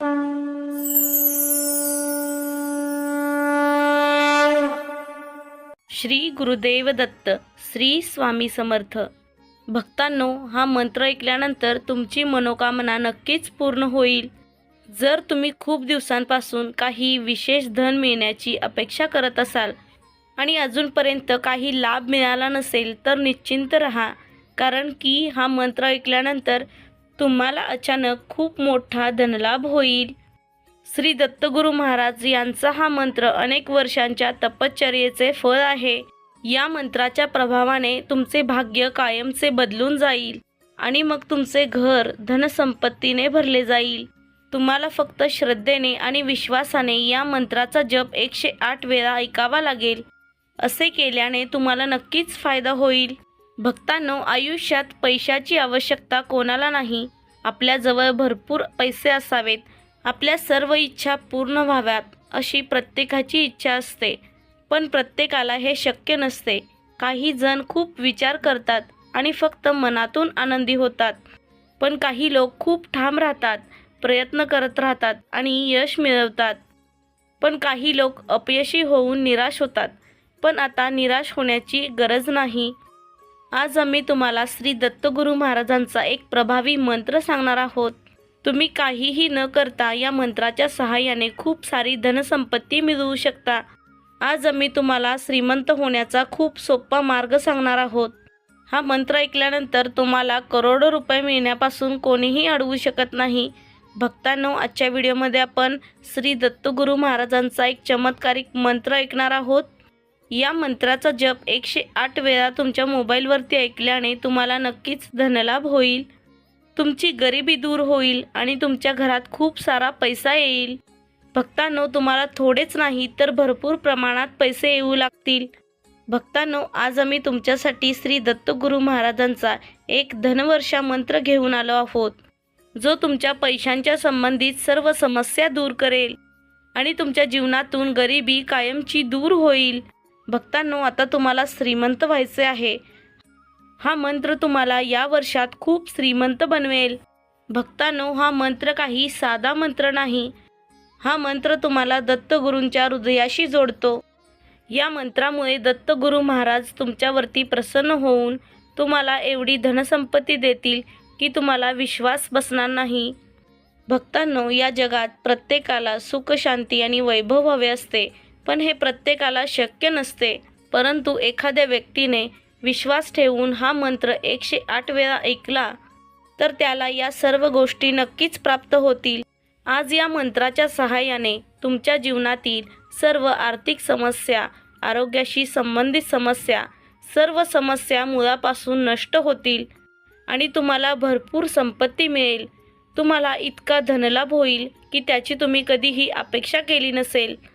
श्री गुरुदेव दत्त श्री स्वामी समर्थ. भक्तांनो हा मंत्र ऐकल्यानंतर तुमची मनोकामना नक्कीच पूर्ण होईल. जर तुम्ही खूप दिवसांपासून काही विशेष धन मिळण्याची अपेक्षा करत असाल आणि अजूनपर्यंत काही लाभ मिळाला नसेल तर निश्चिंत रहा कारण की हा मंत्र ऐकल्यानंतर तुम्हाला अचानक खूप मोठा धनलाभ होईल. श्री दत्तगुरु महाराज यांचा हा मंत्र अनेक वर्षांच्या तपश्चर्येचे फळ आहे. या मंत्राच्या प्रभावाने तुमचे भाग्य कायमचे बदलून जाईल आणि मग तुमचे घर धनसंपत्तीने भरले जाईल. तुम्हाला फक्त श्रद्धेने आणि विश्वासाने या मंत्राचा जप एकशे आठ वेळा ऐकावा लागेल. असे केल्याने तुम्हाला नक्कीच फायदा होईल. भक्तांनो आयुष्यात पैशाची आवश्यकता कोणाला नाही. आपल्याजवळ भरपूर पैसे असावेत. आपल्या सर्व इच्छा पूर्ण व्हाव्यात अशी प्रत्येकाची इच्छा असते. पण प्रत्येकाला हे शक्य नसते. काही जण खूप विचार करतात आणि फक्त मनातून आनंदी होतात. पण काही लोक खूप ठाम राहतात प्रयत्न करत राहतात आणि यश मिळवतात. पण काही लोक अपयशी होऊन निराश होतात. पण आता निराश होण्याची गरज नाही. आज आम्ही तुम्हाला श्री दत्तगुरू महाराजांचा एक प्रभावी मंत्र सांगणार आहोत. तुम्ही काहीही न करता या मंत्राच्या सहाय्याने खूप सारी धनसंपत्ती मिळवू शकता. आज आम्ही तुम्हाला श्रीमंत होण्याचा खूप सोपा मार्ग सांगणार आहोत. हा मंत्र ऐकल्यानंतर तुम्हाला करोडो रुपये मिळण्यापासून कोणीही अडवू शकत नाही. भक्तांनो आजच्या व्हिडिओमध्ये आपण श्री दत्तगुरू महाराजांचा एक चमत्कारिक मंत्र ऐकणार आहोत. या मंत्राचा जप एकशे आठ वेळा तुमच्या मोबाईलवरती ऐकल्याने तुम्हाला नक्कीच धनलाभ होईल. तुमची गरिबी दूर होईल आणि तुमच्या घरात खूप सारा पैसा येईल. भक्तांनो तुम्हाला थोडेच नाही तर भरपूर प्रमाणात पैसे येऊ लागतील. भक्तांनो आज आम्ही तुमच्यासाठी श्री दत्तगुरू महाराजांचा एक धनवर्षा मंत्र घेऊन आलो आहोत. जो तुमच्या पैशांच्या संबंधित सर्व समस्या दूर करेल आणि तुमच्या जीवनातून गरिबी कायमची दूर होईल. भक्तांनो आता तुम्हाला श्रीमंत व्हायचे आहे. हा मंत्र तुम्हाला या वर्षात खूप श्रीमंत बनवेल. भक्तांनो हा मंत्र काही साधा मंत्र नाही. हा मंत्र तुम्हाला दत्तगुरूंच्या हृदयाशी जोडतो. या मंत्रामुळे दत्तगुरू महाराज तुमच्यावरती प्रसन्न होऊन तुम्हाला एवढी धनसंपत्ती देतील की तुम्हाला विश्वास बसणार नाही. भक्तांनो या जगात प्रत्येकाला सुख शांती आणि वैभव हवे असते. पण हे प्रत्येकाला शक्य नसते. परंतु एखाद्या व्यक्तीने विश्वास ठेवून हा मंत्र एकशे आठ वेळा ऐकला तर त्याला या सर्व गोष्टी नक्कीच प्राप्त होतील. आज या मंत्राच्या सहाय्याने तुमच्या जीवनातील सर्व आर्थिक समस्या आरोग्याशी संबंधित समस्या सर्व समस्या मुळापासून नष्ट होतील आणि तुम्हाला भरपूर संपत्ती मिळेल. तुम्हाला इतका धनलाभ होईल की त्याची तुम्ही कधीही अपेक्षा केली नसेल.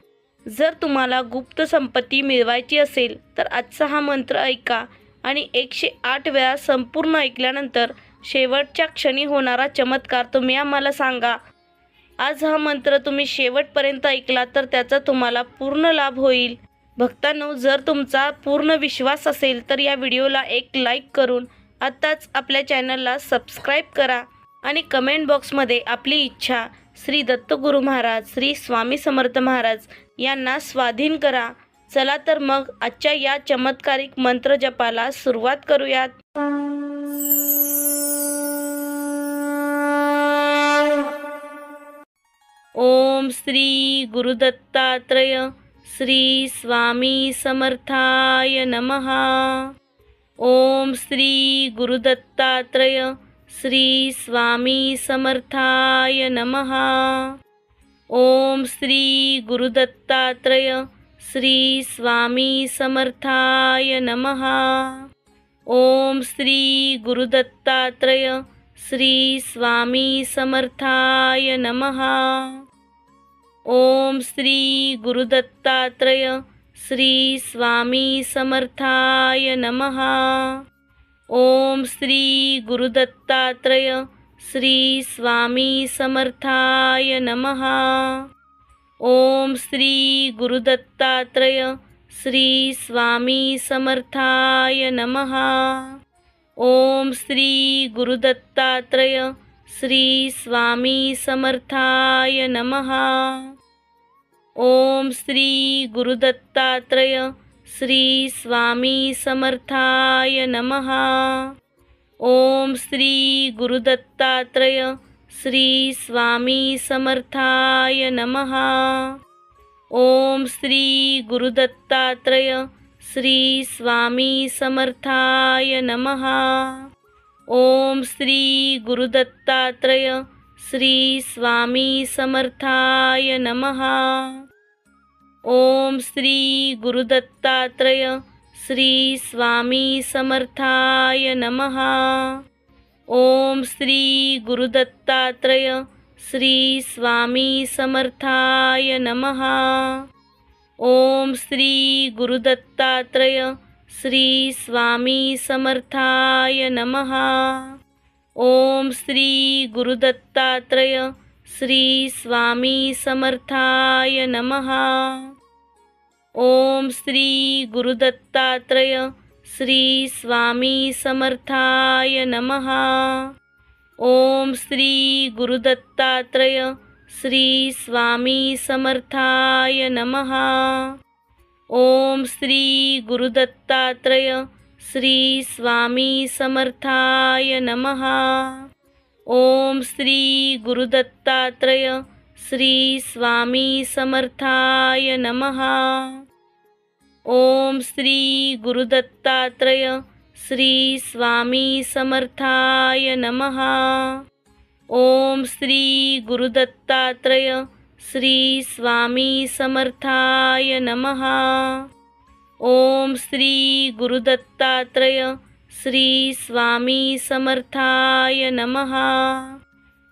जर तुम्हाला गुप्त संपत्ती मिळवायची असेल तर आजचा हा मंत्र ऐका आणि एकशे आठ वेळा संपूर्ण ऐकल्यानंतर शेवटच्या क्षणी होणारा चमत्कार तुम्ही आम्हाला सांगा. आज हा मंत्र तुम्ही शेवटपर्यंत ऐकला तर त्याचा तुम्हाला पूर्ण लाभ होईल. भक्तांनो जर तुमचा पूर्ण विश्वास असेल तर या व्हिडिओला एक लाईक करून आत्ताच आपल्या चॅनलला सबस्क्राईब करा आणि कमेंट बॉक्समध्ये आपली इच्छा श्री दत्तगुरू महाराज श्री स्वामी समर्थ महाराज यांना स्वाधीन करा. चला तर मग आजच्या या चमत्कारिक मंत्र जपाला सुरुवात करूयात. ओम श्री गुरुदत्तात्रय श्री स्वामी समर्थाय नमः. ओम श्री गुरुदत्तात्रय श्री स्वामी समर्थाय नमः. ओम श्री गुरुदत्तात्रय श्री स्वामी समर्थाय नमः। ओम श्री गुरुदत्तात्रय श्री स्वामी समर्थाय नमः। ओम श्री गुरुदत्तात्रय श्री स्वामी समर्थाय नमः। ओम श्री गुरुदत्तात्रय श्री स्वामी समर्थाय नमः। ओम श्री गुरुदत्तात्रय श्री स्वामी समर्थाय नमः। ओम श्री गुरुदत्तात्रय श्री स्वामी समर्थाय नमः। ओम श्री गुरुदत्तात्रय श्री स्वामी समर्थाय नमः। ओम श्री गुरुदत्तात्रय श्री स्वामी समर्थाय नमः। ओम श्री गुरुदत्तात्रय श्री स्वामी समर्थाय नमः। ओम श्री गुरुदत्तात्रय श्री स्वामी समर्थाय नमः। ओम श्री गुरुदत्तात्रय श्री स्वामी समर्थाय नमः. ओम श्री गुरुदत्तात्रय श्री स्वामी समर्थाय नमः. ओम श्री गुरुदत्तात्रय श्री स्वामी समर्थाय नमः. ओम श्री गुरुदत्तात्रय श्री स्वामी समर्थाय नमः. ओम श्री गुरुदत्तात्रय श्री स्वामी समर्थाय नमः। ओम श्री गुरुदत्तात्रय श्री स्वामी समर्थाय नमः। ओम श्री गुरुदत्तात्रय श्री स्वामी समर्थाय नमः। ओम श्री गुरुदत्तात्रय श्री स्वामी समर्थाय नमः। ओम श्री गुरुदत्तात्रय श्री स्वामी समर्थाय नमः। ओम श्री गुरुदत्तात्रय श्री स्वामी समर्थाय नमः। ओम श्री गुरुदत्तात्रय श्री स्वामी समर्थाय नमः।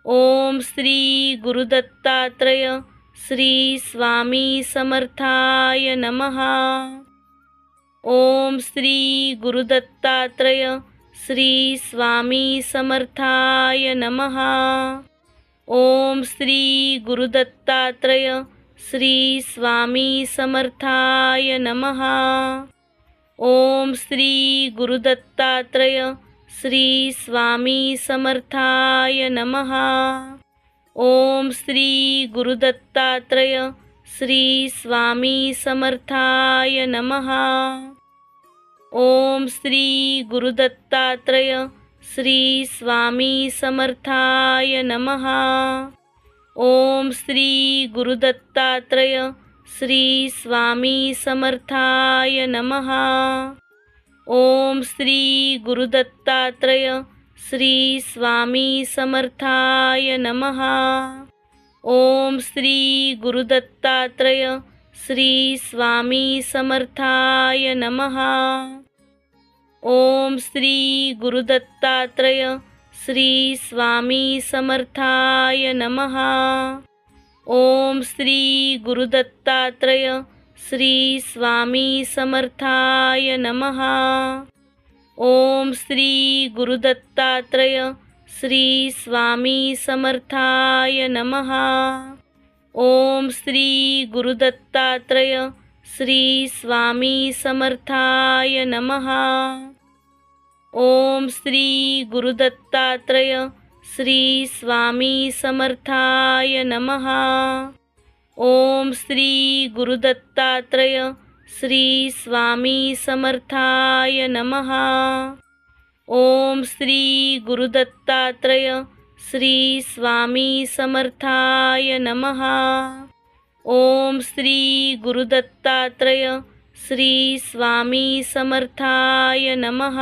ओम श्री गुरुदत्तात्रय श्री स्वामी समर्थाय नमः। ओम श्री गुरुदत्तात्रय श्री स्वामी समर्थाय नमः। ओम श्री गुरुदत्तात्रय श्री स्वामी समर्थाय नमः। ओम श्री गुरुदत्तात्रय श्री स्वामी समर्थाय नमः। ओम श्री गुरुदत्तात्रय श्री स्वामी समर्थाय नमः। ओम श्री गुरुदत्तात्रय श्री स्वामी समर्थाय नमः। ओम श्री गुरुदत्तात्रय श्री स्वामी समर्थाय नमः। ओम श्री गुरुदत्तात्रय श्री स्वामी समर्थाय नमः। ओम श्री गुरुदत्तात्रय श्री स्वामी समर्थाय नमः। ओम श्री गुरुदत्तात्रय श्री स्वामी समर्थाय नमः। ओम श्री गुरुदत्तात्रय श्री स्वामी समर्थाय नमः। ओम श्री गुरुदत्तात्रय श्री स्वामी समर्थाय नमः। ओम श्री गुरुदत्तात्रय श्री स्वामी समर्थाय नमः। ओम श्री गुरुदत्तात्रय श्री स्वामी समर्थाय नमः। ओम श्री गुरुदत्तात्रय श्री स्वामी समर्थाय नमः। ओम श्री गुरुदत्तात्रय श्री स्वामी समर्थाय नमः। ओम श्री गुरुदत्तात्रय श्री स्वामी समर्थाय नमः।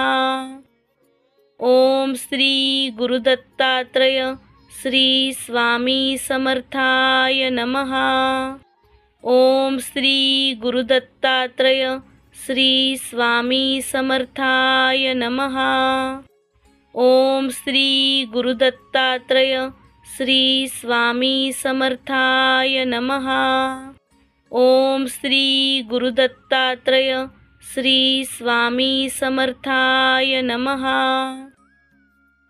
ओम श्री गुरुदत्तात्रय श्री स्वामी समर्थाय नमः. ओम श्री गुरुदत्तात्रय श्री स्वामी समर्थाय नमः. ओम श्री गुरुदत्तात्रय श्री स्वामी समर्थाय नमः. ओम श्री गुरुदत्तात्रय श्री स्वामी समर्थाय नमः.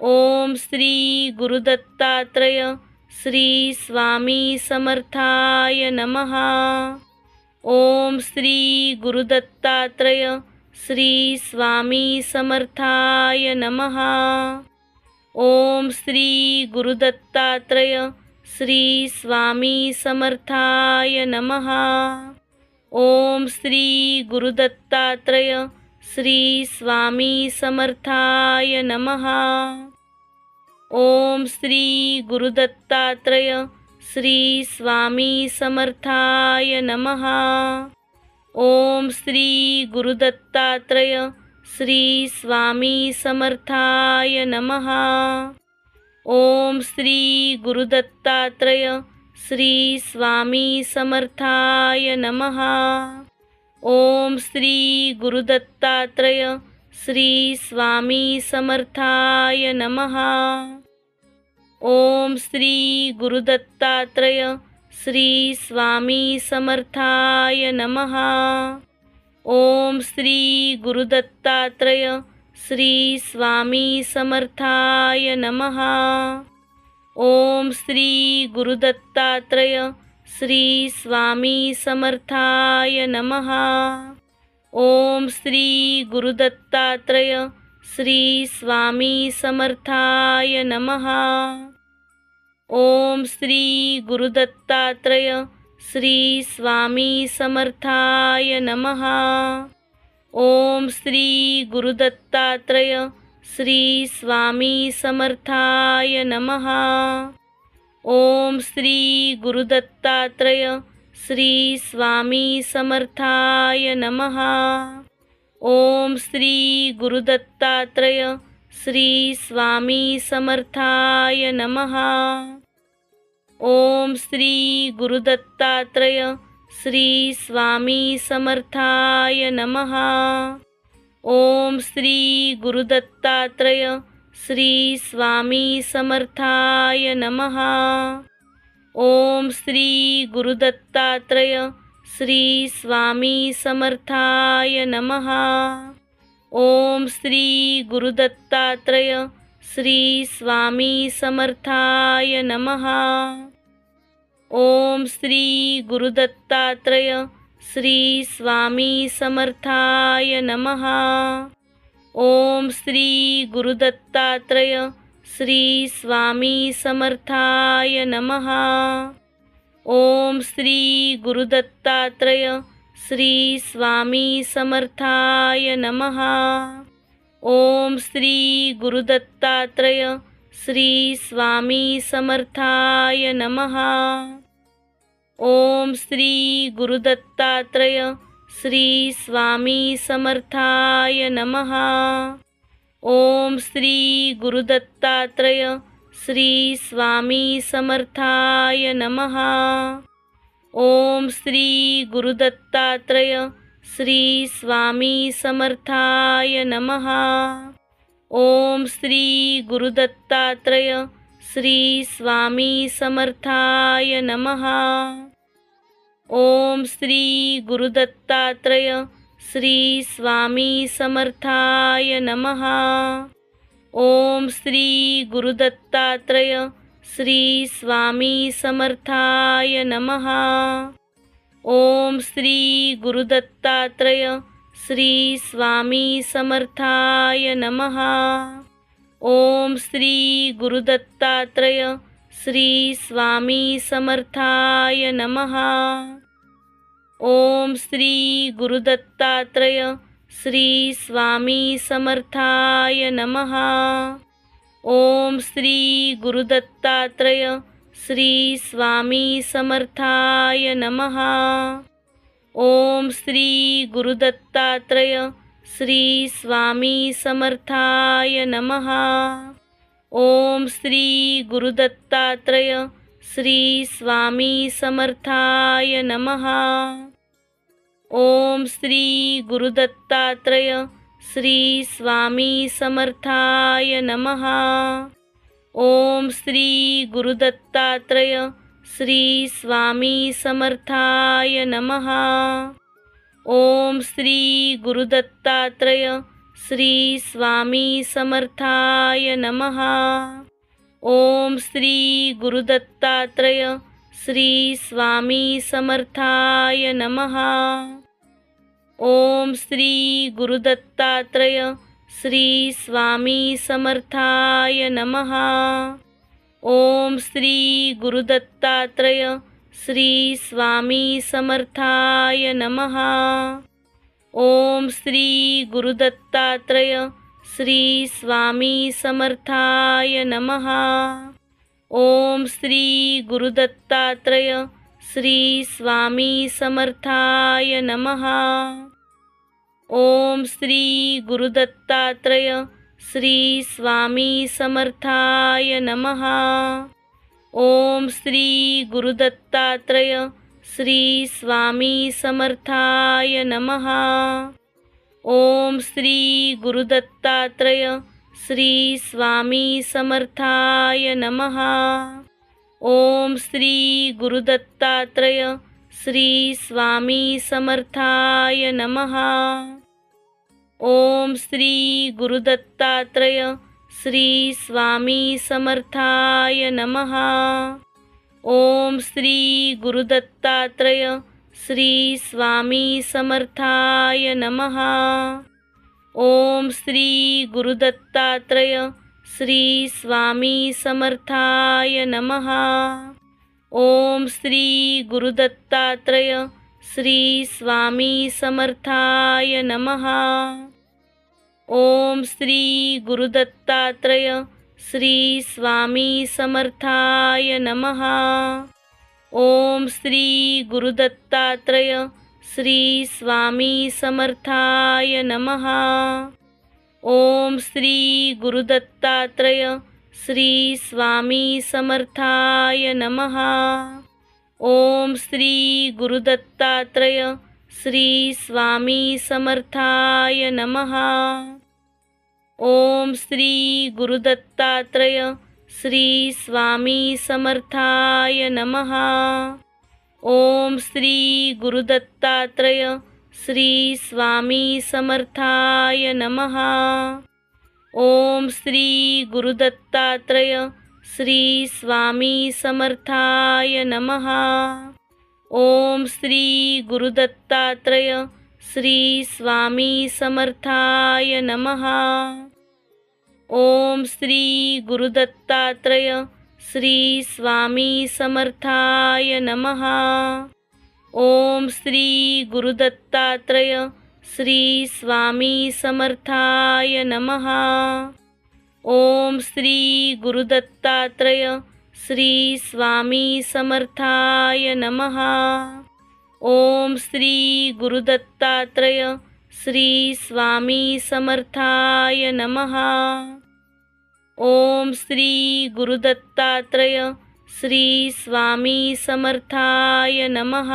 ओम श्री गुरुदत्तात्रय श्री स्वामी समर्थाय नमः। ओम श्री गुरुदत्तात्रय श्री स्वामी समर्थाय नमः। ओम श्री गुरुदत्तात्रय श्री स्वामी समर्थाय नमः। ओम श्री गुरुदत्तात्रय श्री स्वामी समर्थाय नमः। ओम श्री गुरुदत्तात्रय श्री स्वामी समर्थाय नमः। ओम श्री गुरुदत्तात्रय श्री स्वामी समर्थाय नमः। ओम श्री गुरुदत्तात्रय श्री स्वामी समर्थाय नमः। ओम श्री गुरुदत्तात्रय श्री स्वामी समर्थाय नमः. ओम श्री गुरुदत्तात्रय श्री स्वामी समर्थाय नमः. ओम श्री गुरुदत्तात्रय श्री स्वामी समर्थाय नमः. ओम श्री गुरुदत्तात्रय श्री स्वामी समर्थाय नमः. ओम श्री गुरुदत्तात्रय श्री स्वामी समर्थाय नमः। ओम श्री गुरुदत्तात्रय श्री स्वामी समर्थाय नमः। ओम श्री गुरुदत्तात्रय श्री स्वामी समर्थाय नमः। ओम श्री गुरुदत्तात्रय श्री स्वामी समर्थाय नमः। ओम श्री गुरुदत्तात्रय श्री स्वामी समर्थाय नमः। ओम श्री गुरुदत्तात्रय श्री स्वामी समर्थाय नमः। ओम श्री गुरुदत्तात्रय श्री स्वामी समर्थाय नमः। ओम श्री गुरुदत्तात्रय श्री स्वामी समर्थाय नमः। ओम श्री गुरुदत्तात्रय श्री स्वामी समर्थाय नमः। ओम श्री गुरुदत्तात्रय श्री स्वामी समर्थाय नमः। ओम श्री गुरुदत्तात्रय श्री स्वामी समर्थाय नमः. ओम श्री गुरुदत्तात्रय श्री स्वामी समर्थाय नमः. ओम श्री गुरुदत्तात्रय श्री स्वामी समर्थाय नमः. ओम श्री गुरुदत्तात्रय श्री स्वामी समर्थाय नमः. ओम श्री गुरुदत्तात्रय श्री स्वामी समर्थाय नमः। ओम श्री गुरुदत्तात्रय श्री स्वामी समर्थाय नमः। ओम श्री गुरुदत्तात्रय श्री स्वामी समर्थाय नमः। ओम श्री गुरुदत्तात्रय श्री स्वामी समर्थाय नमः. ओम श्री गुरुदत्तात्रय श्री स्वामी समर्थाय नमः. ओम श्री गुरुदत्तात्रय श्री स्वामी समर्थाय नमः. ओम श्री गुरुदत्तात्रय श्री स्वामी समर्थाय नमः. ओम श्री गुरुदत्तात्रय श्री स्वामी समर्थाय नमः। ओम श्री गुरुदत्तात्रय श्री स्वामी समर्थाय नमः। ओम श्री गुरुदत्तात्रय श्री स्वामी समर्थाय नमः। ओम श्री गुरुदत्तात्रय श्री स्वामी समर्थाय नमः। ओम श्री गुरुदत्तात्रय श्री स्वामी समर्थाय नमः। ओम श्री गुरुदत्तात्रय श्री स्वामी समर्थाय नमः। ओम श्री गुरुदत्तात्रय श्री स्वामी समर्थाय नमः। ओम श्री गुरुदत्तात्रय श्री स्वामी समर्थाय नमः। ओम श्री गुरुदत्तात्रय श्री स्वामी समर्थाय नमः। ओम श्री गुरुदत्तात्रय श्री स्वामी समर्थाय नमः। ओम श्री गुरुदत्तात्रय श्री स्वामी समर्थाय नमः। ओम श्री गुरुदत्तात्रय श्री स्वामी समर्थाय नमः। ओम श्री गुरुदत्तात्रय श्री स्वामी समर्थाय नमः। ओम श्री गुरुदत्तात्रय श्री स्वामी समर्थाय नमः। ओम श्री गुरुदत्तात्रय श्री स्वामी समर्थाय नमः। ओम श्री गुरुदत्तात्रय श्री स्वामी समर्थाय नमः। ओम श्री गुरुदत्तात्रय श्री स्वामी समर्थाय नमः। ओम श्री गुरुदत्तात्रय श्री स्वामी समर्थाय नमः। ओम श्री गुरुदत्तात्रय श्री स्वामी समर्थाय नमः। ओम श्री गुरुदत्तात्रय श्री स्वामी समर्थाय नमः। ओम श्री गुरुदत्तात्रय श्री स्वामी समर्थाय नमः। ओम श्री गुरुदत्तात्रय श्री स्वामी समर्थाय नमः. ओम श्री गुरुदत्तात्रय श्री स्वामी समर्थाय नमः. ओम श्री गुरुदत्तात्रय श्री स्वामी समर्थाय नमः. ओम श्री गुरुदत्तात्रय श्री स्वामी समर्थाय नमः. ओम श्री गुरुदत्तात्रय श्री स्वामी समर्थाय नमः। ओम श्री गुरुदत्तात्रय श्री स्वामी समर्थाय नमः। ओम श्री गुरुदत्तात्रय श्री स्वामी समर्थाय नमः। ओम श्री गुरुदत्तात्रय श्री स्वामी समर्थाय नमः. ओम श्री गुरुदत्तात्रय श्री स्वामी समर्थाय नमः. ओम श्री गुरुदत्तात्रय श्री स्वामी समर्थाय नमः. ओम श्री गुरुदत्तात्रय श्री स्वामी समर्थाय नमः. ओम श्री गुरुदत्तात्रय श्री स्वामी समर्थाय नमः।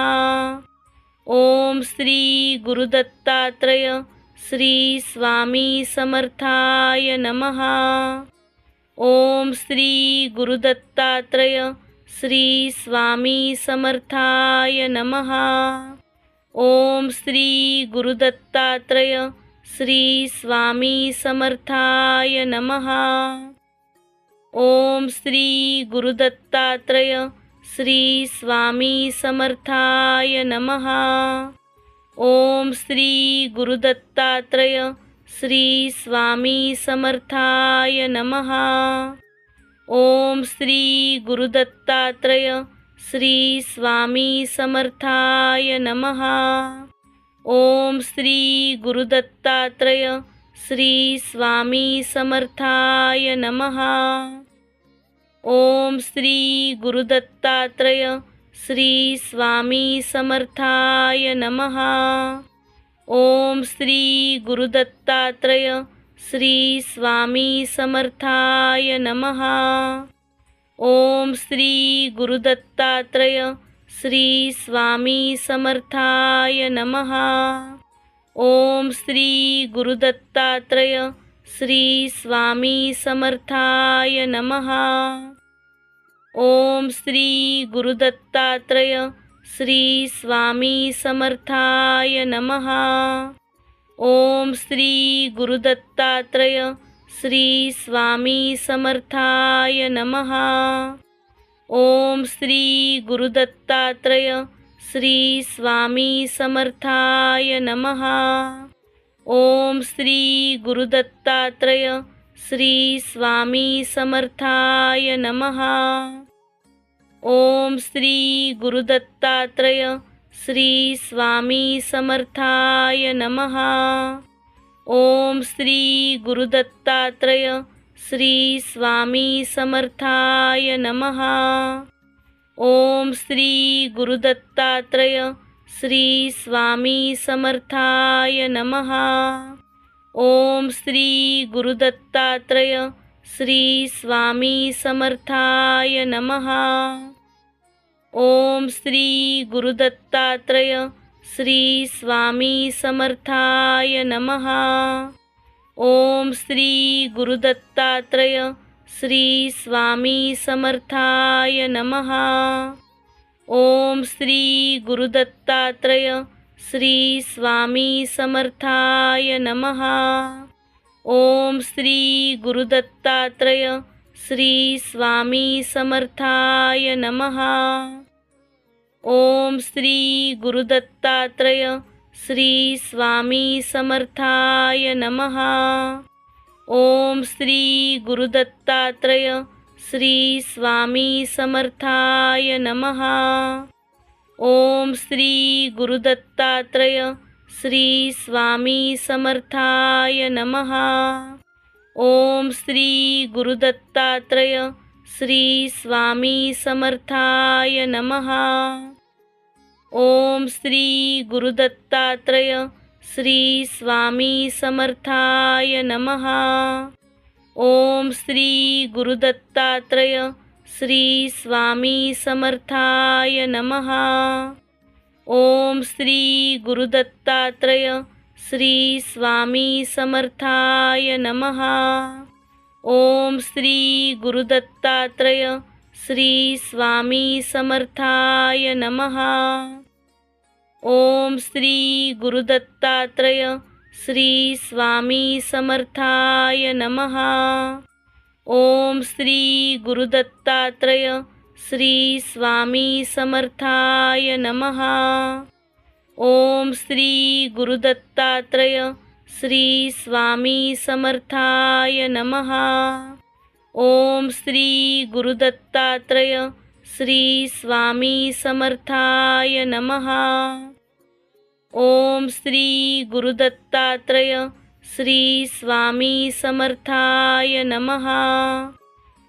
ओम श्री गुरुदत्तात्रय श्री स्वामी समर्थाय नमः। ओम श्री गुरुदत्तात्रय श्री स्वामी समर्थाय नमः। ओम श्री गुरुदत्तात्रय श्री स्वामी समर्थाय नमः। ओम श्री गुरुदत्तात्रय श्री स्वामी समर्थाय नमः। ओम श्री गुरुदत्तात्रय श्री स्वामी समर्थाय नमः। ओम श्री गुरुदत्तात्रय श्री स्वामी समर्थाय नमः। ओम श्री गुरुदत्तात्रय श्री स्वामी समर्थाय नमः। ओम श्री गुरुदत्तात्रय श्री स्वामी समर्थाय नमः। ओम श्री गुरुदत्तात्रय श्री स्वामी समर्थाय नमः। ओम श्री गुरुदत्तात्रय श्री स्वामी समर्थाय नमः। ओम श्री गुरुदत्तात्रय श्री स्वामी समर्थाय नमः। ओम श्री गुरुदत्तात्रय श्री स्वामी समर्थाय नमः। ओम श्री गुरुदत्तात्रय श्री स्वामी समर्थाय नमः। ओम श्री गुरुदत्तात्रय श्री स्वामी समर्थाय नमः। ओम श्री गुरुदत्तात्रय श्री स्वामी समर्थाय नमहा ओम श्री गुरुदत्तात्रय श्री स्वामी समर्थाय नमहा ओम श्री गुरुदत्तात्रय श्री स्वामी समर्थाय नमहा ओम श्री गुरुदत्तात्रय श्री स्वामी समर्थाय नमहा ओम श्री गुरुदत्तात्रय श्री स्वामी समर्थाय नमहा ओम श्री गुरुदत्तात्रय श्री स्वामी समर्थाय नमहा ओम श्री गुरुदत्तात्रय श्री स्वामी समर्थाय नमहा ओम श्री गुरुदत्तात्रय श्री स्वामी समर्थाय नमहा ओम श्री गुरुदत्तात्रय श्री स्वामी समर्थाय नमहा ओम श्री गुरुदत्तात्रय श्री स्वामी समर्थाय नमहा ओम श्री गुरुदत्तात्रय श्री स्वामी समर्थाय नमहा ओम श्री गुरुदत्तात्रय श्री स्वामी समर्थाय नमहा ओम श्री गुरुदत्तात्रय श्री स्वामी समर्थाय नमहा ओम श्री गुरुदत्तात्रय श्री स्वामी समर्थाय नमहा ओम श्री गुरुदत्तात्रय श्री स्वामी समर्थाय नमहा ओम श्री गुरुदत्तात्रय श्री स्वामी समर्थाय नमहा ओम श्री गुरुदत्तात्रय श्री स्वामी समर्थाय नमहा ओम श्री गुरुदत्तात्रय श्री स्वामी समर्थाय नमहा ओम श्री गुरुदत्तात्रय श्री स्वामी समर्थाय नमहा ओम श्री गुरुदत्तात्रय श्री स्वामी समर्थाय नमहा ओम श्री गुरुदत्तात्रय श्री स्वामी समर्थाय नमहा ओम श्री गुरुदत्तात्रय श्री स्वामी समर्थाय नमहा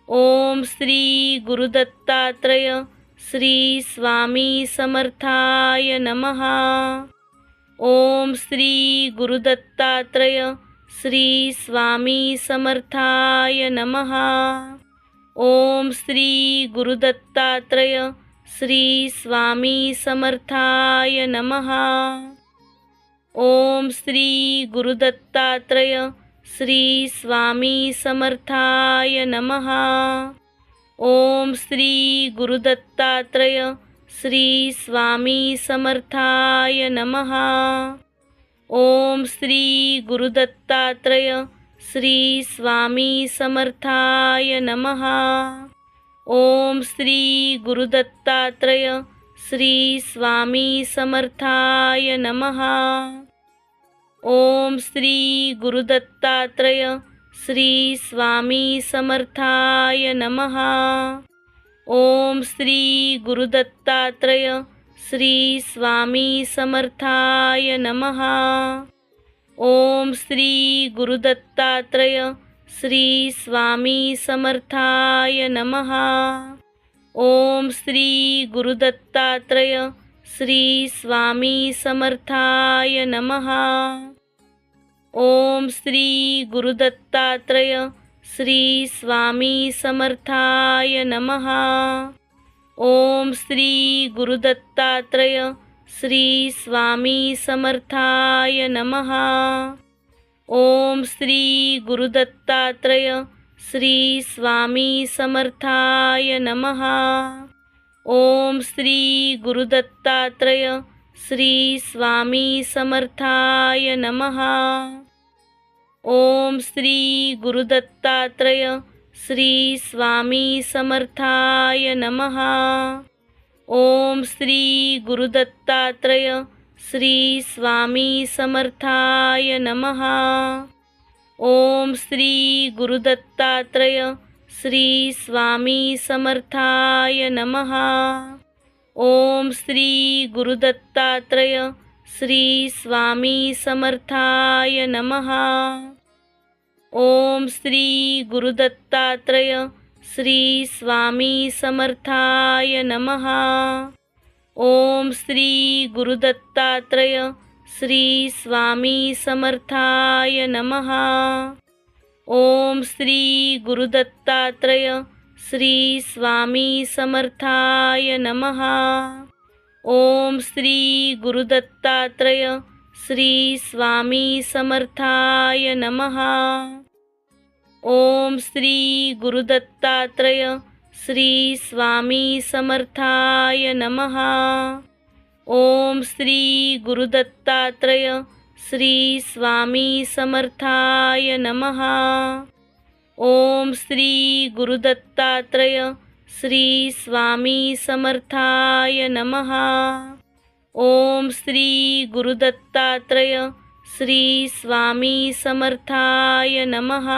ओम श्री गुरुदत्तात्रय श्री स्वामी समर्थाय नमहा ओम श्री गुरुदत्तात्रय श्री स्वामी समर्थाय नमहा ओम श्री गुरुदत्तात्रय श्री स्वामी समर्थाय नमहा ओम श्री गुरुदत्तात्रय श्री स्वामी समर्थाय नमहा ओम श्री गुरुदत्तात्रय श्री स्वामी समर्थाय नमहा ओम श्री गुरुदत्तात्रय श्री स्वामी समर्थाय नमहा ओम श्री गुरुदत्तात्रय श्री स्वामी समर्थाय नमहा ओम श्री गुरुदत्तात्रय श्री स्वामी समर्थाय नमहा ओम श्री गुरुदत्तात्रय श्री स्वामी समर्थाय नमहा ओम श्री गुरुदत्तात्रय श्री स्वामी समर्थाय नमहा ओम श्री गुरुदत्तात्रय श्री स्वामी समर्थाय नमहा ओम श्री गुरुदत्तात्रय श्री स्वामी समर्थाय नमहा ओम श्री गुरुदत्तात्रय श्री स्वामी समर्थाय नमहा ओम श्री गुरुदत्तात्रय श्री स्वामी समर्थाय नमहा ओम श्री गुरुदत्तात्रय श्री स्वामी समर्थाय नमहा ओम श्री गुरुदत्तात्रय श्री स्वामी समर्थाय नमहा ओम श्री गुरुदत्तात्रय श्री स्वामी समर्थाय नमः. ओम श्री गुरुदत्तात्रय श्री स्वामी समर्थाय नमः। ओम श्री गुरुदत्तात्रय श्री स्वामी समर्थाय नमः। ओम श्री गुरुदत्तात्रय श्री स्वामी समर्थाय नमः। ओम श्री गुरुदत्तात्रय श्री स्वामी समर्थाय नमः. ओम श्री गुरुदत्तात्रय श्री स्वामी समर्थाय नमः. ओम श्री गुरुदत्तात्रय श्री स्वामी समर्थाय नमः. ओम श्री गुरुदत्तात्रय श्री स्वामी समर्थाय नमः. ओम श्री गुरुदत्तात्रय श्री स्वामी समर्थाय नमः। ओम श्री गुरुदत्तात्रय श्री स्वामी समर्थाय नमः। ओम श्री गुरुदत्तात्रय श्री स्वामी समर्थाय नमः।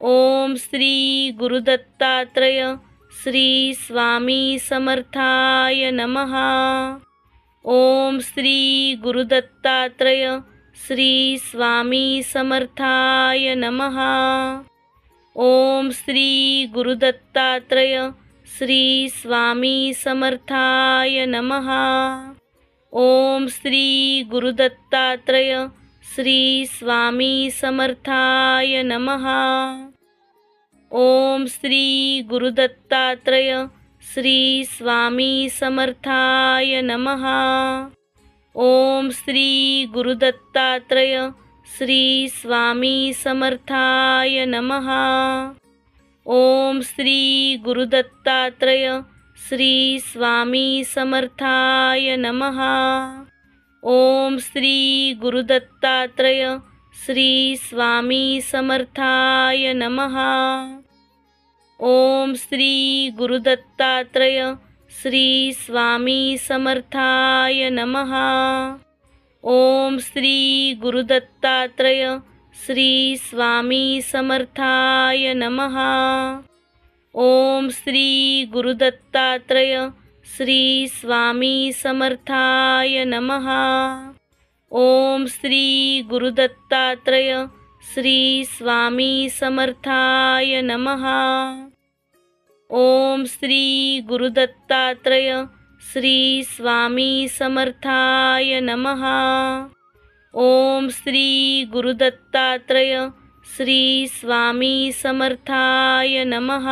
ओम श्री गुरुदत्तात्रय श्री स्वामी समर्थाय नमः। ओम श्री गुरुदत्तात्रय श्री स्वामी समर्थाय नमः। ओम श्री गुरुदत्तात्रय श्री स्वामी समर्थाय नमः। ओम श्री गुरुदत्तात्रय श्री स्वामी समर्थाय नमः। ओम श्री गुरुदत्तात्रय श्री स्वामी समर्थाय नमः। ओम श्री गुरुदत्तात्रय श्री स्वामी समर्थाय नमः। ओम श्री गुरुदत्तात्रय श्री स्वामी समर्थाय नमः। ओम श्री गुरुदत्तात्रय श्री स्वामी समर्थाय नमः. ओम श्री गुरुदत्तात्रय श्री स्वामी समर्थाय नमः. ओम श्री गुरुदत्तात्रय श्री स्वामी समर्थाय नमः. ओम श्री गुरुदत्तात्रय श्री स्वामी समर्थाय नमः. ओम श्री गुरुदत्तात्रय श्री स्वामी समर्थाय नमः। ओम श्री गुरुदत्तात्रय श्री स्वामी समर्थाय नमः। ओम श्री गुरुदत्तात्रय श्री स्वामी समर्थाय नमः।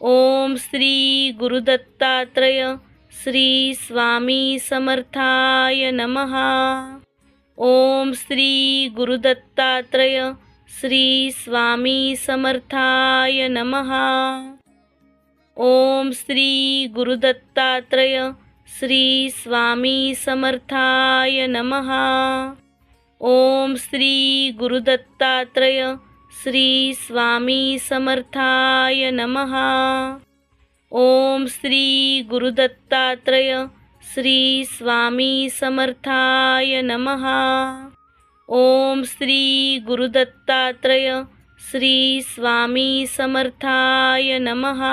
ओम श्री गुरुदत्तात्रय श्री स्वामी समर्थाय नमः. ओम श्री गुरुदत्तात्रय श्री स्वामी समर्थाय नमः. ओम श्री गुरुदत्तात्रय श्री स्वामी समर्थाय नमः. ओम श्री गुरुदत्तात्रय श्री स्वामी समर्थाय नमः. ओम श्री गुरुदत्तात्रय श्री स्वामी समर्थाय नमः। ओम श्री गुरुदत्तात्रय श्री स्वामी समर्थाय नमः।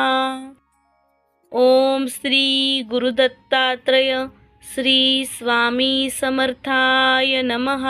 ओम श्री गुरुदत्तात्रय श्री स्वामी समर्थाय नमः।